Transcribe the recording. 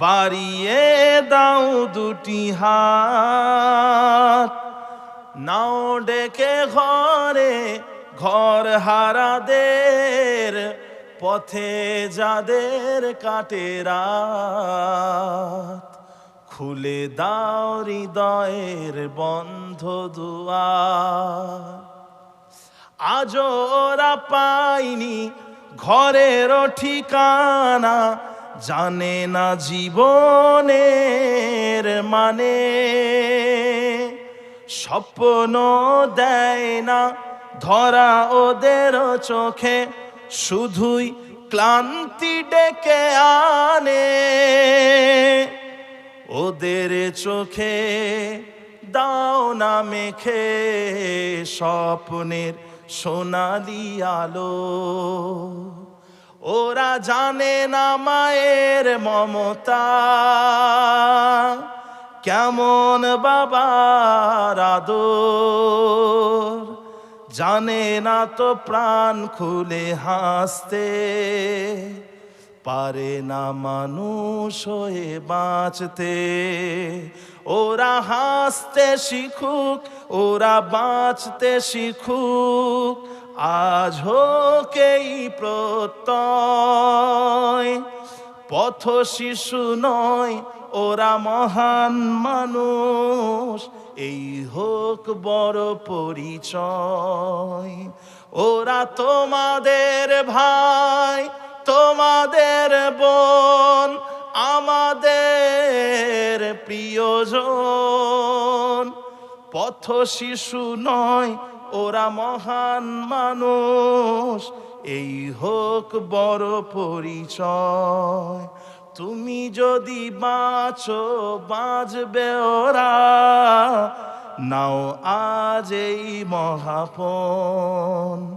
বাড়িয়ে দাও দুটি হাত। নাও ডেকে ঘরে, ঘর হারাদের, পথে যাদের কাটে রাত। খুলে দাও হৃদয়ের বন্ধ দুয়ার। আজ ওরা পাইনি ঘরের ঠিকানা জানে না জীবনের মানে স্বপ্ন দেয় না ধরা ওদের চোখে, শুধুই ক্লান্তি ডেকে আনে। ওদের চোখে দাও না মেখে স্বপ্নের সোনালি আলো। ওরা জানে না মায়ের মমতা। কেমন বাবার আদর। জানে না তো প্রাণ খুলে হাসতে। পারে না মানুষ হয়ে বাঁচতে। ওরা হাসতে শিখুক, ওরা বাঁচতে শিখুক, আজ হোক এই প্রত্যয়। পথ শিশু নয়, ওরা মহান মানুষ, এই হোক বড় পরিচয়। ওরা তোমাদের ভাই, তোমাদের বোন, আমাদের প্রিয়জন, পথ শিশু নয়, ওরা মহান মানুষ। এই হোক বড় পরিচয়, তুমি যদি বাঁচো, বাঁচবে ওরা। নাও আজ এই মহাপন।